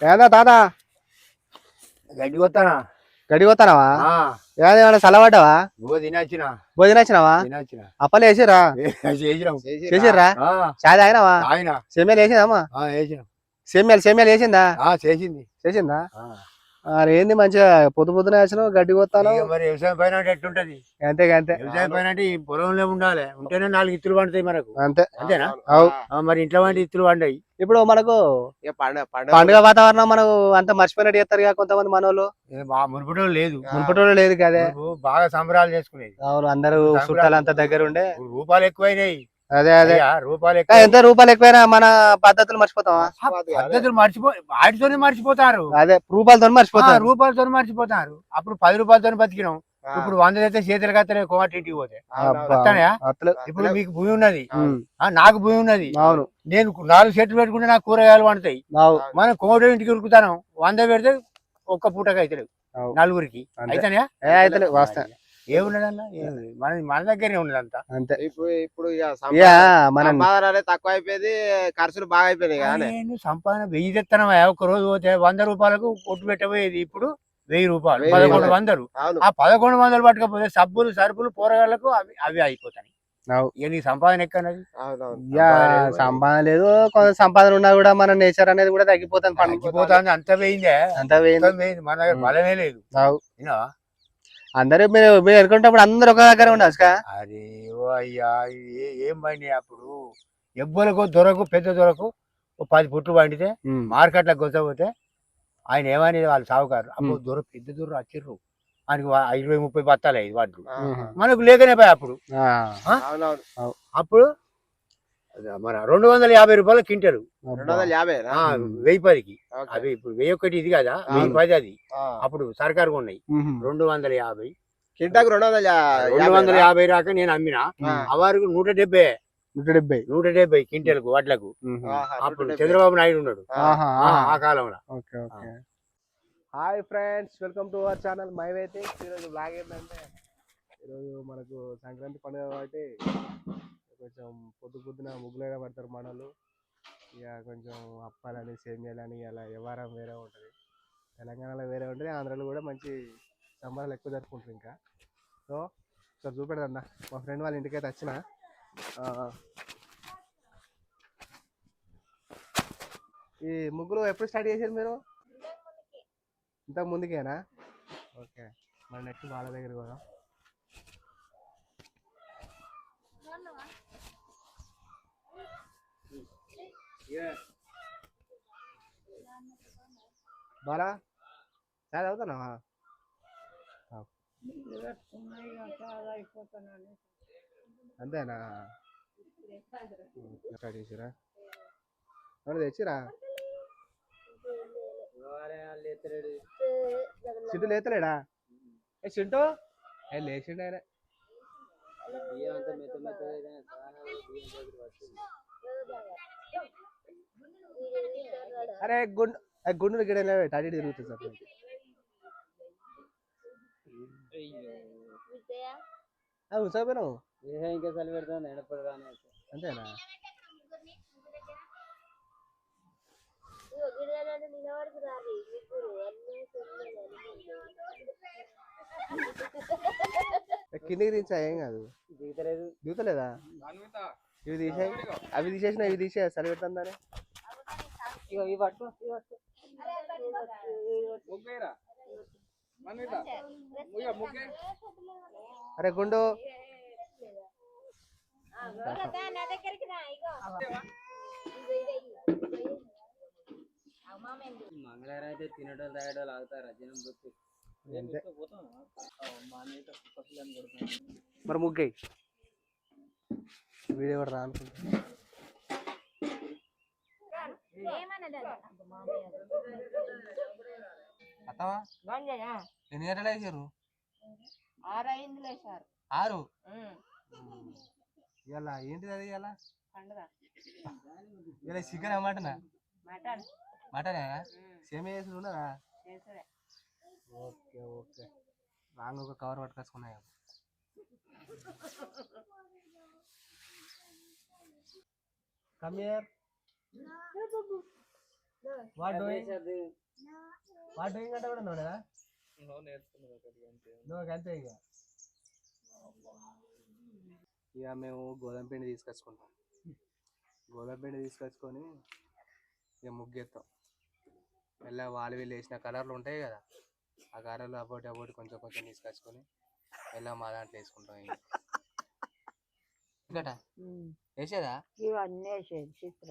ఏందా తాత? గడ్డి కొత్తానా? గడి పోతానవా ఏదేమన్నా చల్లబడ్డావా బువ్వ తినచ్చిన. భోజనం వచ్చినావా తినచ్చిన. అప్పలు వేసిరా చేసినాం. చేసిర్రా? ఆ, చాయ్ తాగినావా? సేమ్యాలు వేసిందమ్మా సేమ్యాలు సేమ్యాలు వేసిందా? చేసింది. చేసిందా? ఏంది మంచిగా పొద్దు పొద్దున వేసినావు గడ్డి పోతాను మరి వ్యవసాయం పైన అంటే ఎట్లుంటది? అంతే అంతే. వ్యవసాయం పైన అంటే ఈ పొలంలో ఉండాలి. ఉంటేనే నాలుగు ఇత్తులు పండుతాయి మనకు. అంతే. అంతేనా? మరి ఇంట్లో వంటి ఇత్తులు పండాయి. ఇప్పుడు మనకు పండుగ పండుగ వాతావరణం మనకు అంత మర్చిపోయినట్టు చేస్తారు కదా కొంతమంది మనోళ్ళు. మునుపటం లేదు. మునుపటోళ్ళు లేదు కదే. బాగా సంబరాలు చేసుకునేది. అవును అందరూ చుట్టాలు అంతా దగ్గర ఉండే రూపాయలు ఎక్కువైనాయి. అదే అదే. రూపాయలు ఎంత రూపాయలు ఎక్కువైనా మన పద్ధతులు మర్చిపోతావా? పద్ధతులు మర్చిపో వాటితోనే మర్చిపోతారు. అదే రూపాయలతో మర్చిపోతారు. రూపాయలతో మర్చిపోతారు. అప్పుడు పది రూపాయలతో బతికినాం. ఇప్పుడు వంద అయితే చేతులు కత్తనే కోమటి ఇంటికి పోతే. ఇప్పుడు మీకు భూమి ఉన్నది. నాకు భూమి ఉన్నది. అవును. నేను నాలుగు చెట్లు పెట్టుకుంటే నాకు కూరగాయలు పండుతాయి. అవు మనం కోమటి ఇంటికి ఉరుకుతాను. వంద పెడితే ఒక్క పూటకి అవుతలేవు అవు. నలుగురికి. అయితేనే? ఏ అయితే మన మన దగ్గరే ఉన్నది అంతా. అంతే ఇప్పుడు ఇప్పుడు ఇక ఇక మనం సంపాదన అనేది తక్కువ అయిపోయింది ఖర్చులు బాగా అయిపోయినాయి నేను సంపాదన వెయ్యి తెత్తనమా ఒక రోజు పోతే వంద రూపాయలకు కొట్టు పెట్టబోయేది ఇప్పుడు వెయ్యి రూపాయలు. వెయ్యి పదకొండు రూపాయలు. వందలు. అవును. ఆ పదకొండు వందలు పట్టుకపోతే సబ్బులు సరుకులు కూరగాయలకు అవి అవి అయిపోతాయి. అవు. ఇక నీ సంపాదన ఎక్కనది అవునవును. సంపాదన లేదు కొంత సంపాదన ఉన్నా కూడా మన నేచర్ అనేది కూడా తగ్గిపోతుంది పండుగ తగ్గిపోతుంది. అంత పోయిందే అంత పోయింది అంత పోయింది మన దగ్గర ఉమ్. బలమే లేదు. విన్నావా? అందరూ మీరు మీరు అనుకుంటప్పుడు అందరు ఒక దగ్గర ఉండొచ్చు కా అరే ఓ అయ్యా ఏ- ఏం పండి అప్పుడు? ఎవ్వరకు దొరకు పెద్ద దొరకు ఓ పది పుట్లు పండితే మార్కెట్లకు కొత్తపోతే ఆయన ఏమని వాళ్ళు సాగుకారు అప్పుడు దొర పెద్ద దొర వచ్చిర్రు. ఆయనకి ఇరవై ముప్పై బత్తాలు అయ్యి ఉమ్. మనకు లేకనే పోయి అప్పుడు. అప్పుడు మన రెండు వందల యాభై రూపాయలు క్వింటలు. రెండు వందల యాభై వెయ్యి పదికి. అవి ఇప్పుడు వెయ్యి ఒకటి ఇది కదా? వెయ్యి. పది అది. అప్పుడు సర్కారు ఉన్నాయి. రెండు వందల యాభై. కింటాకు రెండు వందల రెండు వందల? యాభై రాక నేను అమ్మిన. అవారికి నూట డెబ్బై. నూట డెబ్బై. నూట డెబ్బై క్వింటల్కు వడ్లకు. అప్పుడు. చంద్రబాబు నాయుడు ఉన్నాడు. ఆ. కాలంలో. Hi friends welcome to our channel my వైతే. ఈరోజు బ్లాగ్ ఏంటంటే ఈరోజు మనకు సంక్రాంతి పండుగ కాబట్టి కొంచెం పొద్దు పొద్దున ముగ్గులైనా పడతారు మనలు ఇక కొంచెం అప్పాలని సేమియాలని అలా వ్యవహారం వేరే ఉంటుంది. తెలంగాణలో వేరే ఉంటుంది ఆంధ్రాలో కూడా మంచి సంబరాలు ఎక్కువ జరుపుకుంటారు ఇంకా. సో ఒకసారి చూపెడదన్న మా ఫ్రెండ్ వాళ్ళ ఇంటికైతే వచ్చిన. ఈ ముగ్గులు ఎప్పుడు స్టార్ట్ చేశారు మీరు? ఇంత ముందుకేనా? ఓకే. మన నెక్స్ట్ వాళ్ళ దగ్గర కూడా బాలా? చాలా చదువుతున్నావా అంతేనా? చేసిరా మరి తెచ్చిరా? చింటూ లేతలేడా? ఏ చింటూ ఏ లేచిండు ఆయన. అరే గుండు ఆ గుండు గిడ అటు ఇటు తిరుగుతుంది సార్. మనకి. ఆ, ఉంచకపోయినావు అంతేనా? ఏ, కిందికి దించా ఏం కాదు. దిగుతలేదా. ఇవి తీసే అవి తీసేసిన ఇవి తీసే సరి అరే గుండు. మంగళవారం అయితే తినటోళ్ళు తాగేటోళ్ళు ఆగుతారా? జనం బొత్తు. మరి ముగ్గై వీడియో కూడా అనుకుంటా అత్తవా? ఎన్ని గంటలు వేసారు ఆరైందిలే సార్ ఆరు? ఇవాళ ఏంటిది అది ఇవాళ? పండుగ. ఇవాళ చికెన్ మటనా? మటన్. మటనే? సేమ్ వేసుడు ఉన్నదా చేసుడే ఓకే ఓకే. రాంగ్ ఒక cover పట్టుకొచ్చుకున్నాయి come here. What doing what doing అంటే కూడా అంతే. ఇక. ఇక మేము గోధుమ పిండి తీసుకొచ్చుకుంటాం. గోధుమ పిండి తీసుకొచ్చుకొని ఇక ముగ్గెత్తాం. మెల్లగా వాళ్ళు వీళ్ళు వేసిన కలర్లు ఉంటాయి కదా ఆ కలర్లు అబోటి అబోటి కొంచెం కొంచెం తీసుకొచ్చుకొని మెల్లగా మా దాంట్లో వేసుకుంటాం ఇక. ఇంకట? వేసేదా? ఇవన్నీ వేసేది చిత్ర.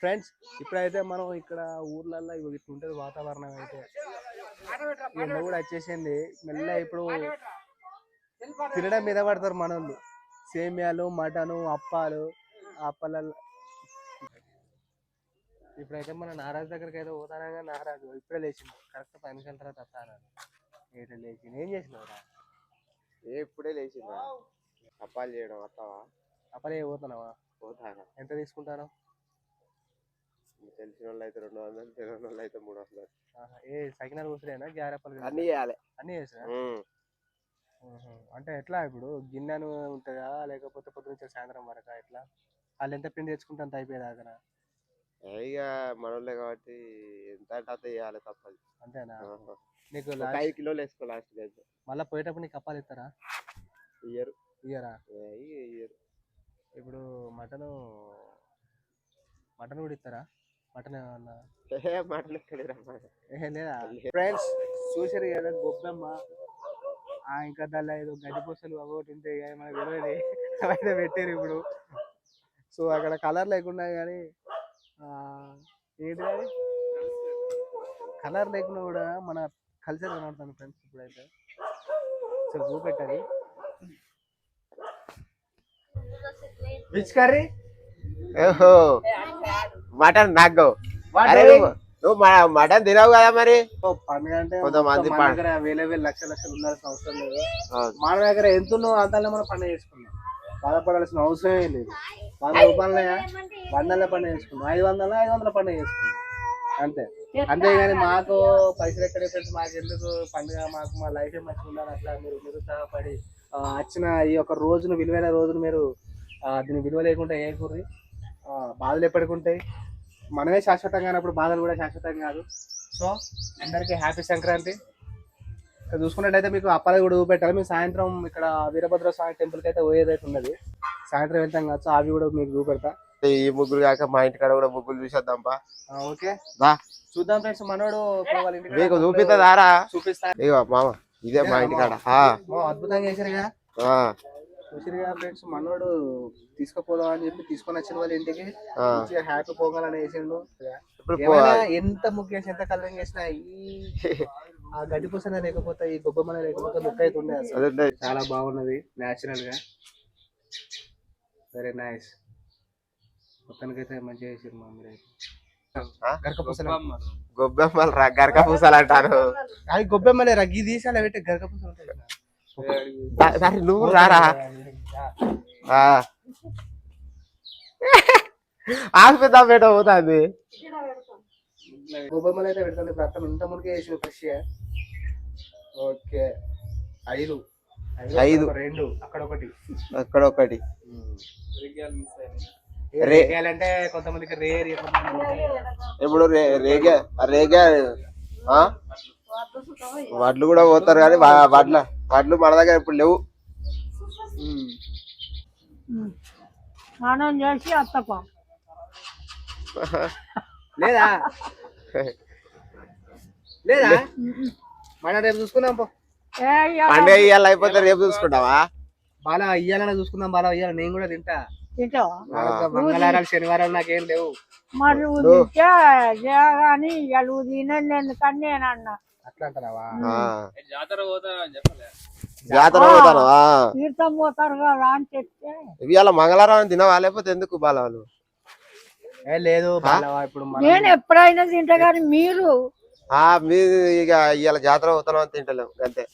ఫ్రెండ్స్ ఇప్పుడైతే మనం ఇక్కడ ఊర్లల్లో ఇవి ఇట్లా ఉంటుంది వాతావరణం అయితే. ఎండ కూడా వచ్చేసింది. మెల్ల ఇప్పుడు తినడం మీద పడతారు మనోళ్ళు. సేమియాలు మటను అప్పాలు అప్పల ఇప్పుడైతే మన నారాజు దగ్గరికి అయితే పోతానగా నారాజు ఇప్పుడే లేచింది కరెక్ట్ పది నిమిషాల తర్వాత వస్తాను లేచింది ఏం చేసినావురా? ఇప్పుడే లేచింది అప్పాలు చేయడం వస్తావా? అప్పలే పోతున్నావా? పోతానా. ఎంత తీసుకుంటాను తెలిసిన వాళ్ళు అయితే రెండు వందలు తెలియని వాళ్ళు అయితే మూడు వందలు. ఏ సకినాలు కూసుడేనా గ్యారెప్పలు అన్ని చేయాలి. అన్నీ చేసినా. అంటే ఎట్లా ఇప్పుడు? గిన్నెను ఉంటుందా? లేకపోతే పొద్దు నుంచి సాయంత్రం వరకా ఎట్లా? వాళ్ళు ఎంత పిండి తెచ్చుకుంటే అంత అయిపోయేదాకా ఇక మనోళ్ళే కాబట్టి ఎంత అంటే అంత చేయాలి తప్పదు. అంతేనా. నీకు ఐదు కిలోలు వేసుకో లాస్ట్ మళ్ళీ పోయేటప్పుడు నీకు కప్పాలు ఇస్తారా? ఇయ్యరు. ఇయ్యరా? ఏ, ఇయ్యరు. ఇప్పుడు మటన్ మటన్ కూడా ఇస్తారా? మటన్ ఏమన్నా? మటన్ లేదా? ఫ్రెండ్స్ చూసారు కదా గొప్పమ్మ. ఆ ఇంకా దానిలో ఏదో గడ్డి పూసలు అవి ఉంటాయి కానీ మనకు తెలియదు అవైతే పెట్టారు ఇప్పుడు. సో అక్కడ కలర్ లేకుండా కానీ ఏంటి కలర్ లేకుండా కూడా మన కల్చర్ కనబడుతుంది ఫ్రెండ్స్ ఇప్పుడైతే. సో చూపెట్టాలి విచ్ కర్రీ ఓహో. మటన్ నాకు. అరే నువ్వు నువ్వు మ- మటన్ తినవు కదా మరి? పండుగ అంటే కొంతమంది దగ్గర వేల వేల లక్షల లక్షలు ఉండాల్సిన అవసరం లేదు. అవును. మన దగ్గర ఎంత ఉన్నో అంతలో మనం పండుగ చేసుకున్నాం బాధపడాల్సిన అవసరమే లేదు. వంద రూపాయల వందల పండుగ చేసుకున్నాం ఐదు వందల ఐదు వందల పండుగ చేసుకున్నాం అంతే. అంతేగాని మాకు పైసలు ఎక్కడ ఫ్రెండ్స్ మాకు ఎందుకు పండుగ మాకు మా లైఫ్ మంచిగా ఉండాలి అట్లా మీరు నిరుత్సాహపడి వచ్చిన ఈ యొక్క రోజును విలువైన రోజును మీరు దీని విలువ లేకుండా ఏ కూర్రి బాధలు ఎప్పటికి ఉంటాయి మనమే శాశ్వతం కానప్పుడు బాధలు కూడా శాశ్వతం కాదు. సో అందరికీ హ్యాపీ సంక్రాంతి. ఇక్కడ చూసుకున్నట్టయితే మీకు అప్పాలు కూడా చూపెట్టాలి మేము సాయంత్రం ఇక్కడ వీరభద్ర స్వామి టెంపుల్కి అయితే పోయేదైతే ఉన్నది. సాయంత్రం వెళ్తాం కదా సో అవి కూడా మీకు చూపెడతా. ఈ ముగ్గురు కాక మా ఇంటికాడ కూడా ముగ్గురు చూసేద్దాంపా. ఆ, ఓకే. దా. చూద్దాం ఫ్రెండ్స్ మనోడు మీకు చూపిస్తా. ఇగో మామ ఇదే మా ఇంటికాడ. అద్భుతంగా చేశారుగా. ఆ, చూసిరుగా ఫ్రెండ్స్ మనోడు తీసుకుపోదాం అని చెప్పి తీసుకొని వచ్చిన వాళ్ళ ఇంటికి. మంచిగా హ్యాపీ పోగాలని వేసిండు. ఎంత ముగ్గేసి ఎంత కలరింగ్ చేసినా ఈ ఆ గడ్డి పూసనే లేకపోతే ఈ గొబ్బమనే లేకపోతే లుక్ అయితే ఉండే అసలు. అదే చాలా బాగున్నది న్యాచురల్గా. వెరీ నైస్ మొత్తానికైతే మంచిగా చేసారు మా మీరు గొబ్బెమ్మలు గరక పూసలు అంటారు. అవి గొబ్బెమ్మలే రగ్గి తీసి అలా పెట్టి గరక పూసలు ఉంటాయి దారి నువ్వు రారా ఆ. ఆసుపత్రి పెట్ట పోతుంది గొబ్బెమ్మలు అయితే పెడతాను ఇప్పుడు అర్థం ఇంత మునిగే వేసిన ఫ్రెష్ ఓకే. ఐదు. ఐదు. అక్కడ రెండు అక్కడ ఒకటి. అక్కడ ఒకటి. ఏ రే- రేగాలంటే కొంతమందికి రేర్ ఇప్పుడు రే- రేగే రేగే? వడ్లు కూడా పోతారు కానీ వడ్ల వడ్లు మన దగ్గర ఇప్పుడు లేవు. స్నానం చేసి అత్తపా లేదా? లేదా? మన రేపు చూసుకుందాం పో. ఏ ఇయ్యాల పండుగ ఇవాళ అయిపోతే రేపు చూసుకుంటావా? బాలా ఇయ్యాలన్నా చూసుకుందాం బాలా ఇయ్యాల నేను కూడా తింటా. తింటావా? నాకు మంగళవారాలు శనివారాలు నాకేం లేవు. మరి కానీ ఇవాళ తినండి ఎందుకని నేను అన్నా అట్లా. జాతర పోతారా అని చెప్పలే. జాతర పోతాను తీర్థం పోతారు కదా అని చెప్తే. ఇవాళ మంగళవారం తినవా లేకపోతే ఎందుకు బాలవాళ్ళు ఏ లేదు బాలవా, ఇప్పుడు నేను ఎప్పుడైనా తింటా కానీ మీరు? ఆ మీరు ఇక ఇవాళ జాతర పోతున్నాం తింటలేం అంతే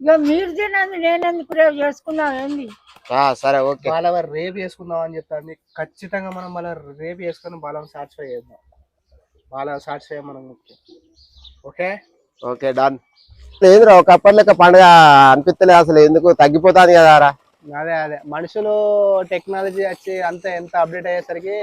ఇక మీరు తినండి నేను ఎందుకు రేపు చేసుకున్నాను ఏంది? ఆ, సరే ఓకే. బాలవ రేపు చేసుకుందాం అని చెప్తాను ఖచ్చితంగా మనం మళ్ళీ రేపు చేసుకొని బాలం సాటిస్ఫై చేద్దాం. బాగా సాటిస్ఫై మనం ముఖ్యం. ఓకే? ఓకే డన్ లేదురా ఒక అప్పటి లెక్క పండుగ అనిపిస్తలే అసలు ఎందుకు? తగ్గిపోతాది కదా రా. అదే అదే. మనుషులు టెక్నాలజీ వచ్చి అంత ఎంత అప్డేట్ అయ్యేసరికి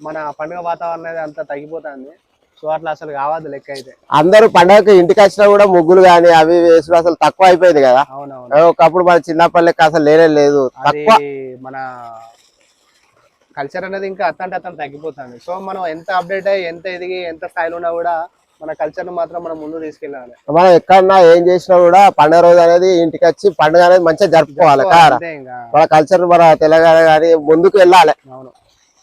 మన పండుగ వాతావరణం అనేది అంత తగ్గిపోతుంది. సో అట్లా అసలు కావద్దు లెక్క అయితే. అందరూ పండగకి ఇంటికి వచ్చినా కూడా ముగ్గులు గాని అవి వేసుడు అసలు తక్కువ అయిపోయింది కదా. అవునవును. ఒకప్పుడు మన చిన్నప్పటి లెక్క అసలు లేనే లేదు. తక్కువ. మన కల్చర్ అనేది ఇంకా అత్తంటే అతను తగ్గిపోతుంది. సో మనం ఎంత అప్డేట్ అయ్యి ఎంత ఎదిగి ఎంత స్థాయిలో ఉన్నా కూడా మన కల్చర్ మాత్రం మనం ముందు తీసుకెళ్ళాలి. మనం ఎక్కడన్నా ఏం చేసినా కూడా పండుగ రోజు అనేది ఇంటికి వచ్చి పండుగ అనేది మంచిగా జరుపుకోవాలి కారా? మన కల్చర్ మన తెలంగాణ కానీ ముందుకు వెళ్ళాలి. అవును.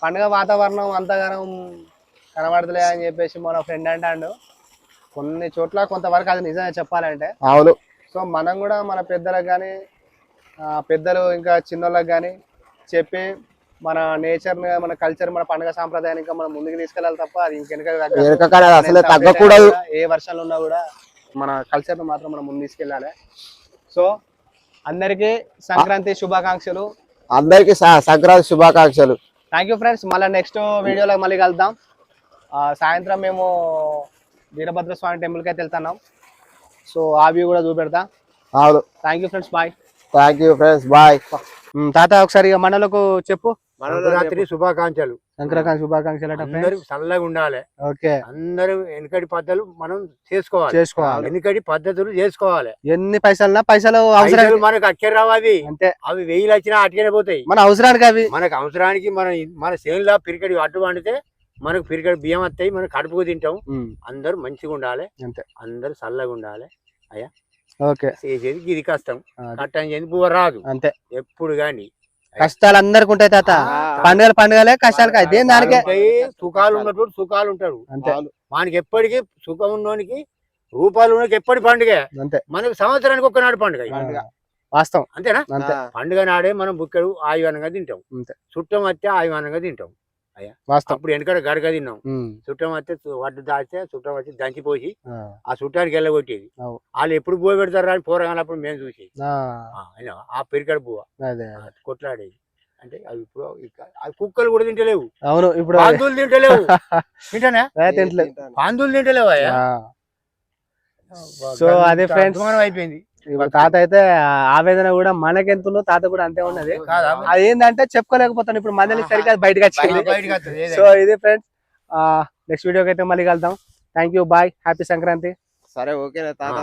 పండుగ వాతావరణం అంతగానం కనబడతలే అని చెప్పేసి మన ఫ్రెండ్ అంటాడు. కొన్ని చోట్ల కొంతవరకు అది నిజమే చెప్పాలంటే. అవును. సో మనం కూడా మన పెద్దలకు కానీ పెద్దలు ఇంకా చిన్నోళ్ళకి కానీ చెప్పి మన నేచర్ మన కల్చర్ మన పండుగ సాంప్రదాయాన్ని ఇంకా మనం ముందుకు తీసుకెళ్ళాలి తప్ప అది ఇంకెనక అసలే తగ్గకూడదు. ఏ వర్షాలు ఉన్నా కూడా మన కల్చర్ మాత్రం మనం ముందు తీసుకెళ్ళాలి. సో అందరికీ సంక్రాంతి శుభాకాంక్షలు. అందరికి సంక్రాంతి శుభాకాంక్షలు. థ్యాంక్ యూ ఫ్రెండ్స్ మళ్ళీ నెక్స్ట్ వీడియోలో మళ్ళీ కలుద్దాం. సాయంత్రం మేము వీరభద్ర స్వామి టెంపుల్కి అయితే వెళ్తున్నాం. సో ఆ వ్యూ కూడా చూపెడతా. అవును. Thank you friends bye thank you friends bye తాత ఒకసారి ఇక మనలకు చెప్పు. సంక్రాంతి శుభాకాంక్షలు. సంక్రాంతి శుభాకాంక్షలు అందరూ చల్లగా ఉండాలి. ఓకే. అందరూ వెనకటి పద్ధతులు మనం చేసుకోవాలి. చేసుకోవాలి. వెనకటి పద్ధతులు చేసుకోవాలి. ఎన్ని పైసలు పైసలు పైసలు అవసరం మనకు అక్కర రావు అవి. అంతే. అవి వెయ్యిలు వచ్చినా అటుకనే పోతాయి. మన అవసరానికి అవి. మనకు అవసరానికి మన మన చేనులో పిరికడి అడ్డు వండితే మనకు పిరికడి బియ్యం వస్తాయి మనం కడుపుకు తింటాం. అందరూ మంచిగా ఉండాలి. అంతే. అందరూ చల్లగా ఉండాలి. ఓకే. చేసేది ఇది కష్టం. కట్టం చేసి పువ్వ రాదు. అంతే. ఎప్పుడు గాని కష్టాలు అందరికి ఉంటాయి తాత. పండుగలు పండుగలే కష్టాలు కాదు దేని దానికే? సుఖాలు ఉన్నప్పుడు సుఖాలు ఉంటాడు అంతే. మనకి ఎప్పటికీ సుఖం ఉన్నోనికి రూపాయలు ఉన్నోనికి ఎప్పటి పండుగ? అంతే. మనకు సంవత్సరానికి ఒక్కనాడు పండుగ వాస్తవం. అంతేనా? అంతే. పండుగ నాడే మనం బుక్కడు ఆయువానంగా తింటాం. చుట్టం వస్తే ఆయువానంగా తింటాం. వాస్తవం. అప్పుడు వెనకడ గడక తిన్నాం. చుట్టం వస్తే వడ్డు దాచితే చుట్టం వచ్చి దంచిపోసి ఆ, చుట్టానికి వెళ్ళగొట్టేది. వాళ్ళు ఎప్పుడు పోయి పెడతారు అని పోరగానప్పుడు మేము చూసి ఆ, అయినా ఆ పెరికడ ఆ, కొట్లాడేది. అంటే అవి ఇప్పుడు అవి కుక్కలు కూడా తింటలేవు. అవును ఇప్పుడు పాందులు తింటలేవు. తింటానే? అదే తింటలేదు పాందులు తింటలేవు అయ్యా సో అదే. అధ్వానం అయిపోయింది. ఇప్పుడు తాత అయితే ఆవేదన కూడా మనకెంతుందో తాత కూడా అంతే ఉన్నది. కాదా? అది ఏంటంటే చెప్పుకోలేకపోతాను ఇప్పుడు మందలి సరిగ్గా బయటకు వచ్చింది. సో ఇది ఫ్రెండ్స్ నెక్స్ట్ వీడియోకి అయితే మళ్ళీ కలుద్దాం. Thank you bye happy Sankranti. సరే ఓకే తాత